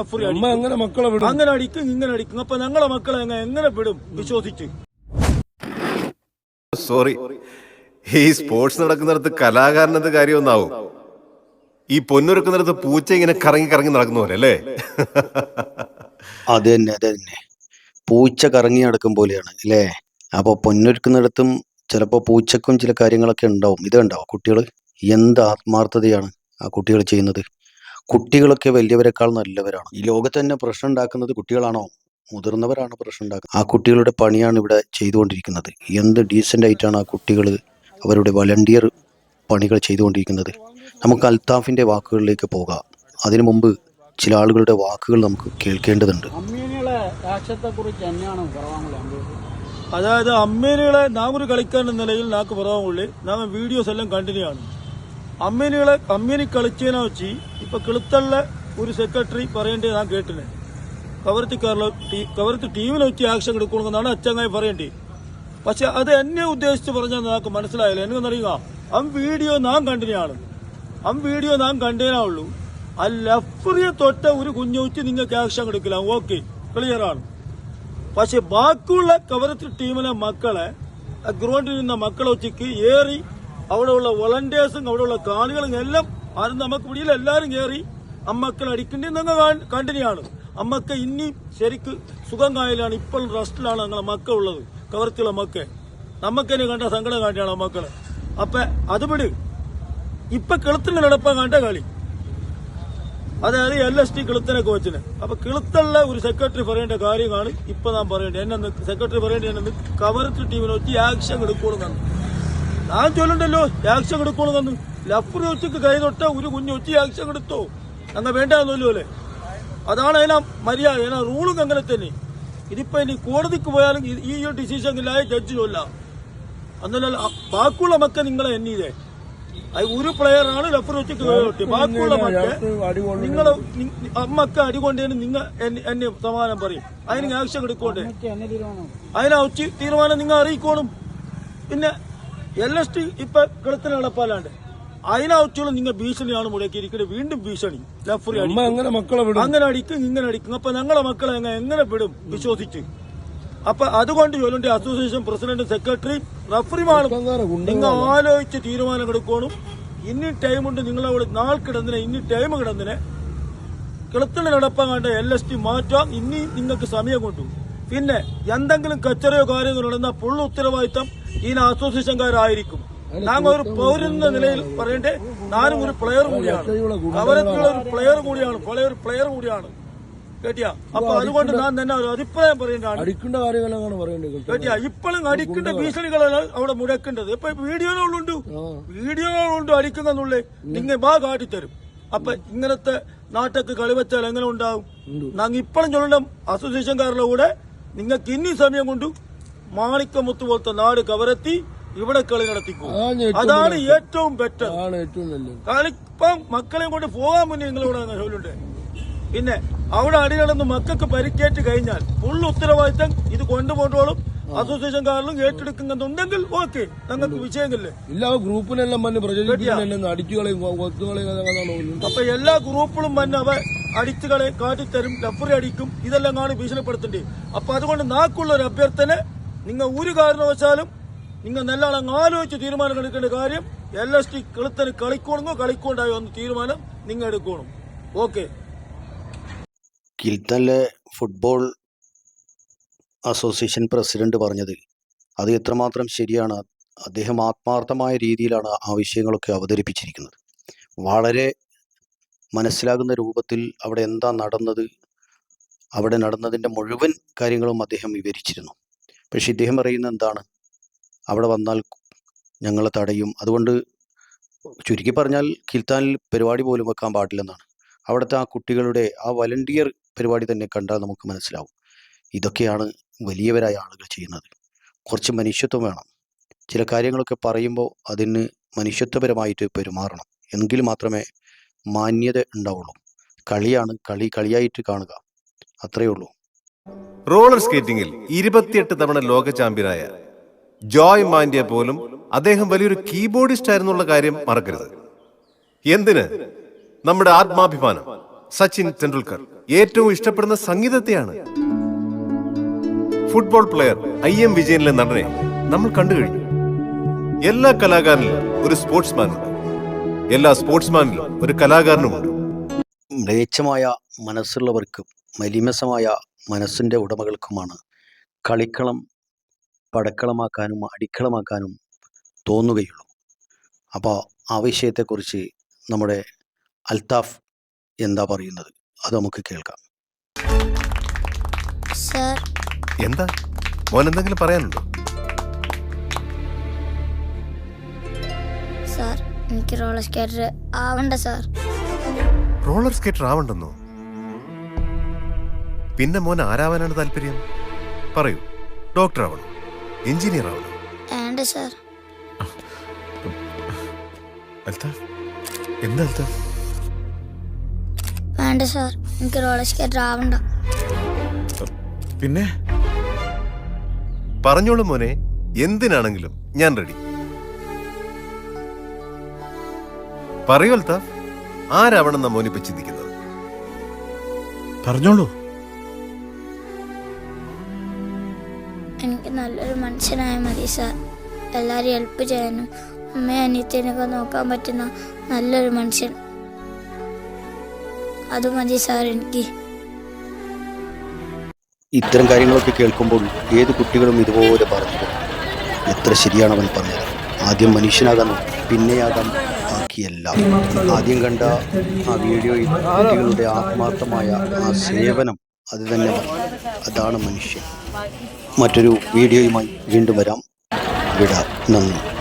അമ്മ എങ്ങനെ മക്കളെ വിടും? അങ്ങനെ അടിക്കും ഇങ്ങനെ അടിക്കും. അപ്പൊ ഞങ്ങളെ മക്കളെ എങ്ങനെ എങ്ങനെ വിടും? വിശ്വസിച്ച്. സോറി ഈ സ്പോർട്സ് നടക്കുന്നിടത്ത് കലാകാരനത് കാര്യമൊന്നാവും? ഈ പൊന്നൊരുക്കുന്നിടത്ത് പൂച്ച ഇങ്ങനെ കറങ്ങി കറങ്ങി നടക്കുന്ന പോലെ അല്ലേ? അത് തന്നെ അത് തന്നെ. പൂച്ച കറങ്ങി നടക്കും പോലെയാണ് അല്ലേ? അപ്പോൾ പൊന്നൊരുക്കുന്നിടത്തും ചിലപ്പോ പൂച്ചക്കും ചില കാര്യങ്ങളൊക്കെ ഉണ്ടാവും. ഇത് ഉണ്ടാവും കുട്ടികൾ എന്ത് ആത്മാർത്ഥതയാണ് ആ കുട്ടികൾ ചെയ്യുന്നത്? കുട്ടികളൊക്കെ വലിയവരെക്കാൾ നല്ലവരാണ്. ഈ ലോകത്ത് തന്നെ പ്രശ്നം ഉണ്ടാക്കുന്നത് കുട്ടികളാണോ? മുതിർന്നവരാണ് പ്രശ്നം ഉണ്ടാക്കുന്നത്. ആ കുട്ടികളുടെ പണിയാണ് ഇവിടെ ചെയ്തുകൊണ്ടിരിക്കുന്നത്. എന്ത് ഡീസന്റ് ആയിട്ടാണ് ആ കുട്ടികൾ അവരുടെ വളണ്ടിയർ പണികൾ ചെയ്തുകൊണ്ടിരിക്കുന്നത്. നമുക്ക് അൽത്താഫിന്റെ വാക്കുകളിലേക്ക് പോകാം. അതിനു മുമ്പ് ചില ആളുകളുടെ വാക്കുകൾ നമുക്ക് കേൾക്കേണ്ടതുണ്ട്. അതായത് അമ്മേനികളെ നാം ഒരു കളിക്കാൻ നിലയിൽ നാക്ക് പറയാവുള്ളൂ നാം വീഡിയോസ് എല്ലാം കണ്ടിന്യൂ ആണ്. അമ്മേനികളെ കമ്മ്യൂണി കളിച്ചതിനെ വെച്ച് ഇപ്പൊ കിളുത്തള്ള ഒരു സെക്രട്ടറി പറയേണ്ടത് ഞാൻ കേട്ടിനെ. കേരള കവരത്തി ടീമിനെ വെച്ച് ആക്ഷൻ എടുക്കണമെന്നാണ് അച്ചങ്ങായി പറയേണ്ടത്. പക്ഷെ അത് എന്നെ ഉദ്ദേശിച്ച് പറഞ്ഞാൽ നമുക്ക് മനസ്സിലായില്ല. എനിക്കൊന്നറിയുക അം വീഡിയോ നാം കണ്ടിനാണ് ആ വീഡിയോ നാം കണ്ടേനാ ഉള്ളൂ. ആ ലഫറിയെ തൊട്ട ഒരു കുഞ്ഞു വെച്ച് നിങ്ങൾക്ക് ആക്ഷൻ എടുക്കില്ല. ഓക്കെ ക്ലിയർ ആണ്. പക്ഷെ ബാക്കിയുള്ള കവരത്തിൽ ടീമിലെ മക്കളെ ആ ഗ്രൗണ്ടിൽ നിന്ന മക്കളെ ഉച്ചയ്ക്ക് ഏറി അവിടെയുള്ള വോളണ്ടിയേഴ്സും അവിടെയുള്ള കാണികളും എല്ലാം ആരും നമുക്ക് പിടിയിൽ എല്ലാവരും കയറി അമ്മക്കൾ അടിക്കേണ്ടിന്ന് നിങ്ങൾ കണ്ടിന്യൂ അമ്മയ്ക്ക് ഇനി ശരിക്ക് സുഖം കായലാണ്. ഇപ്പോൾ റെസ്റ്റിലാണ് ഞങ്ങളെ മക്കൾ ഉള്ളത് കവർത്തിയുള്ള മക്കൾ നമുക്കെന്നെ കണ്ട സങ്കടം കാട്ടിയാണ് മക്കൾ. അപ്പൊ അത് വിട്. ഇപ്പൊ കിളുത്തിന്റെ നടപ്പാ കണ്ട കളി. അതായത് എൽ എസ് ടി കിളുത്തനെ കോച്ചിന് അപ്പൊ കിളുത്തുള്ള ഒരു സെക്രട്ടറി പറയേണ്ട കാര്യമാണ് ഇപ്പൊ നാം പറയേണ്ടത്. എന്നെ സെക്രട്ടറി പറയേണ്ടത് എന്നെ കവർത്തി ടീമിനെ വെച്ച് ആക്ഷൻ എടുക്കോളും തന്നു. ഞാൻ ചൊല്ലണ്ടല്ലോ ആക്ഷൻ എടുക്കോളും തന്നു ലഫ്രി വെച്ചക്ക് കൈ തൊട്ട ഒരു കുഞ്ഞു വെച്ച് ആക്ഷൻ എടുത്തോ? അങ്ങനെ വേണ്ടല്ലോ അല്ലേ? അതാണ് അതിനാ മര്യാദ അതിനാ റൂളും അങ്ങനെ തന്നെ. ഇതിപ്പോ ഇനി കോടതിക്ക് പോയാലും ഈ- ഒരു ഡിസിഷൻ ഇല്ലായ ജഡ്ജി ചൊല്ല എന്നല്ല ബാക്കിയുള്ള മക്ക നിങ്ങളെ എണ്ണീതേ അത് ഒരു പ്ലെയറാണ് ലഫർ കൈ തൊട്ടി. ബാക്കിയുള്ള മക്ക നിങ്ങളെ അമ്മയ്ക്ക് അടികൊണ്ടേന് നിങ്ങൾ എന്നെ സമാധാനം പറയും. അതിന് ആക്ഷൻ എടുക്കോട്ടെ? അതിനാ ഉച്ച തീരുമാനം നിങ്ങൾ അറിയിക്കോളും. പിന്നെ എൽ എസ് ടി ഇപ്പൊ കിളത്തിന് കിടപ്പാലാണ്ട് അതിനാ ഉച്ചയോളം നിങ്ങൾ ഭീഷണിയാണ് മുടക്കിയിരിക്കുന്നത് വീണ്ടും ഭീഷണി. ലഫറി മക്കളെ വിടും. അങ്ങനെ അടിക്കും ഇങ്ങനെ അടിക്കും. അപ്പൊ ഞങ്ങളെ മക്കളെ എങ്ങനെ വിടും? വിശ്വസിച്ച്. അപ്പൊ അതുകൊണ്ട് ജോലിന്റെ അസോസിയേഷൻ പ്രസിഡന്റ് സെക്രട്ടറി ഗുണ്ട നിങ്ങൾ ആലോചിച്ച് തീരുമാനം എടുക്കണം ഇനി ടൈമുണ്ട് നിങ്ങളവിടെ നാൾ കിടന്നിനെ ഇനി ടൈം കിടന്നിനെ കിളത്തിന് നടപ്പാൻ കണ്ട എൽ എസ് ടി മാറ്റാം ഇനി നിങ്ങൾക്ക് സമയം കൊണ്ടു. പിന്നെ എന്തെങ്കിലും കച്ചറയോ കാര്യങ്ങളോ നടന്ന പുള്ള ഉത്തരവാദിത്തം ഈ അസോസിയേഷൻകാരായിരിക്കും ഞങ്ങൾ ഒരു പൗരൻ എന്ന നിലയിൽ പറയണ്ടേ? ഞാനും ഒരു പ്ലെയർ കൂടിയാണ്. കവരത്തിലുള്ള ഒരു പ്ലെയർ കൂടിയാണ്. പ്ലെയർ ഒരു പ്ലെയർ കൂടിയാണ്. കേട്ടിയാ? അപ്പൊ അതുകൊണ്ട് ഞാൻ തന്നെ ഒരു അഭിപ്രായം പറയേണ്ടതാണ് അടിക്കേണ്ട കാര്യങ്ങളാണ് കേട്ടിയാ? ഇപ്പോഴും അടിക്കേണ്ട ഭീഷണികളാണ് അവിടെ മുടക്കേണ്ടത് ഇപ്പൊ വീഡിയോകളുണ്ട്. വീഡിയോകളുണ്ട് അടിക്കുന്നുള്ളേ നിങ്ങൾ ബാ കാട്ടിത്തരും. അപ്പൊ ഇങ്ങനത്തെ നാട്ടൊക്കെ കളിവച്ചാൽ എങ്ങനെ ഉണ്ടാവും? ഞങ്ങൾ ഇപ്പോഴും ചൊല്ലണം അസോസിയേഷൻകാരുടെ കൂടെ നിങ്ങൾക്ക് ഇനി സമയം കൊണ്ടു മാണിക്കമുത്ത് പോലത്തെ നാട് കവരത്തി ഇവിടെ കളി നടത്തിക്കും. അതാണ് ഏറ്റവും ബെറ്റർ കളിപ്പം മക്കളെയും കൊണ്ട് പോകാൻ മുന്നേ നിങ്ങളിവിടെ ജോലിയുണ്ട് പിന്നെ അവിടെ അടികളൊന്ന് മക്കൾക്ക് പരിക്കേറ്റ് കഴിഞ്ഞാൽ ഫുൾ ഉത്തരവാദിത്തം ഇത് കൊണ്ടുപോട്ടോളും അസോസിയേഷൻ കാരണം ഏറ്റെടുക്കുന്നുണ്ടെങ്കിൽ ഓക്കെ ഞങ്ങൾക്ക് വിഷയങ്ങളില്ലേ എല്ലാ ഗ്രൂപ്പിനെല്ലാം വന്ന് അപ്പൊ എല്ലാ ഗ്രൂപ്പിലും വന്ന് അവ അടിച്ചുകളെ കാട്ടിത്തരും ലഫറി അടിക്കും. ഇതെല്ലാം കാണി ഭീഷണിപ്പെടുത്തണ്ടേ. അപ്പൊ അതുകൊണ്ട് നാക്കുള്ള ഒരു അഭ്യർത്ഥന നിങ്ങൾ ഒരു കാരണവശാലും നിങ്ങൾ നല്ലോണം ആലോചിച്ച് തീരുമാനം എടുക്കേണ്ട കാര്യം എൽ എസ് ടി കളിത്തന് കളിക്കണമെന്നോ കളിക്കോണ്ടായോ എന്ന് തീരുമാനം നിങ്ങൾ എടുക്കണം. ഓക്കെ കിൽത്തനിലെ ഫുട്ബോൾ അസോസിയേഷൻ പ്രസിഡന്റ് പറഞ്ഞത് അത് എത്രമാത്രം ശരിയാണ് അദ്ദേഹം ആത്മാർത്ഥമായ രീതിയിലാണ് ആ വിഷയങ്ങളൊക്കെ അവതരിപ്പിച്ചിരിക്കുന്നത്. വളരെ മനസ്സിലാകുന്ന രൂപത്തിൽ അവിടെ എന്താ നടന്നത് അവിടെ നടന്നതിന്റെ മുഴുവൻ കാര്യങ്ങളും അദ്ദേഹം വിവരിച്ചിരുന്നു. പക്ഷെ ഇദ്ദേഹം പറയുന്നത് എന്താണ്? അവിടെ വന്നാൽ ഞങ്ങളെ തടയും. അതുകൊണ്ട് ചുരുക്കി പറഞ്ഞാൽ കിൽത്താനിൽ പരിപാടി പോലും വെക്കാൻ പാടില്ലെന്നാണ്. അവിടുത്തെ ആ കുട്ടികളുടെ ആ വലണ്ടിയർ പരിപാടി തന്നെ കണ്ടാൽ നമുക്ക് മനസ്സിലാവും. ഇതൊക്കെയാണ് വലിയവരായ ആളുകൾ ചെയ്യുന്നത്. കുറച്ച് മനുഷ്യത്വം വേണം. ചില കാര്യങ്ങളൊക്കെ പറയുമ്പോൾ അതിന് മനുഷ്യത്വപരമായിട്ട് പെരുമാറണം. എങ്കിൽ മാത്രമേ മാന്യത ഉണ്ടാവുള്ളൂ. കളിയാണ് കളി കളിയായിട്ട് കാണുക. അത്രയേ ഉള്ളൂ. റോളർ സ്കേറ്റിംഗിൽ ഇരുപത്തിയെട്ട് തവണ ലോക ചാമ്പ്യനായ ജോയ് മാൻഡ്യ പോലും അദ്ദേഹം വലിയൊരു കീബോർഡിസ്റ്റ് ആയിരുന്നുള്ള കാര്യം മറക്കരുത്. എന്തിന്? നമ്മുടെ ആത്മാഭിമാനം. സച്ചിൻ ടെണ്ടുൽക്കർ ഏറ്റവും ഇഷ്ടപ്പെടുന്ന സംഗീതത്തെയാണ്. ഫുട്ബോൾ പ്ലെയർ ഐ എം വിജയനിലെ നടനെ നമ്മൾ കണ്ടു കഴിഞ്ഞു. എല്ലാ കലാകാരനിലും ഒരു സ്പോർട്സ്മാൻ ഉണ്ട്. എല്ലാ സ്പോർട്സ്മാനിലും ഒരു കലാകാരനുമുണ്ട് മ്ലേച്ഛമായ മനസ്സുള്ളവർക്കും മലിമസമായ മനസ്സിന്റെ ഉടമകൾക്കുമാണ്. കളിക്കളം പടക്കളമാക്കാനും അടിക്കളമാക്കാനും തോന്നുകയുള്ളൂ. അപ്പോൾ ആ വിഷയത്തെക്കുറിച്ച് നമ്മുടെ അൽത്താഫ് എന്താ പറയുന്നത്? അത് നമുക്ക് കേൾക്കാം. സർ. എന്താ? മോൻ എന്തെങ്കിലും പറയാനുണ്ടോ? സാർ എനിക്ക് റോളർ സ്കേറ്റർ ആവണ്ട സാർ. റോളർ സ്കേറ്റർ ആവണ്ടെന്നോ? പിന്നെ മോൻ ആരാവാനാണ് താല്പര്യം? പറയൂ. ഡോക്ടർ ആവണം. എഞ്ചിനീയർ ആവണം. വേണ്ട സാർ. അൽത്താഫ് എന്താ അൽത്താഫ് വേണ്ട സാർ. എനിക്ക് റോളർ സ്കേറ്റർ ആവണ്ട പിന്നെ? പറഞ്ഞോളൂ മോനെ എന്തിനാണെങ്കിലും ഞാൻ റെഡി. പറയൂ അൽത്താഫ് ആരാവണം മോനിപ്പോ ചിന്തിക്കുന്നത്? പറഞ്ഞോളൂ. എനിക്ക് നല്ലൊരു മനുഷ്യനായ മതി സാർ എല്ലാവരും ഹെൽപ്പ് ചെയ്യാനും അമ്മയും അനിയത്തിനൊക്കെ നോക്കാൻ പറ്റുന്ന നല്ലൊരു മനുഷ്യൻ. അത് മതി സാർ എനിക്ക്. ഇത്തരം കാര്യങ്ങളൊക്കെ കേൾക്കുമ്പോൾ ഏത് കുട്ടികളും ഇതുപോലെ പറഞ്ഞു. എത്ര ശരിയാണ് അവൻ പറഞ്ഞത്. ആദ്യം മനുഷ്യനാകാം പിന്നെയാകാം ബാക്കിയെല്ലാം. ആദ്യം കണ്ട ആ വീഡിയോയിൽ കുട്ടികളുടെ ആത്മാർത്ഥമായ ആ സേവനം അത് തന്നെ അതാണ് മനുഷ്യൻ. മറ്റൊരു വീഡിയോയുമായി വീണ്ടും വരാം. വിട. നന്ദി.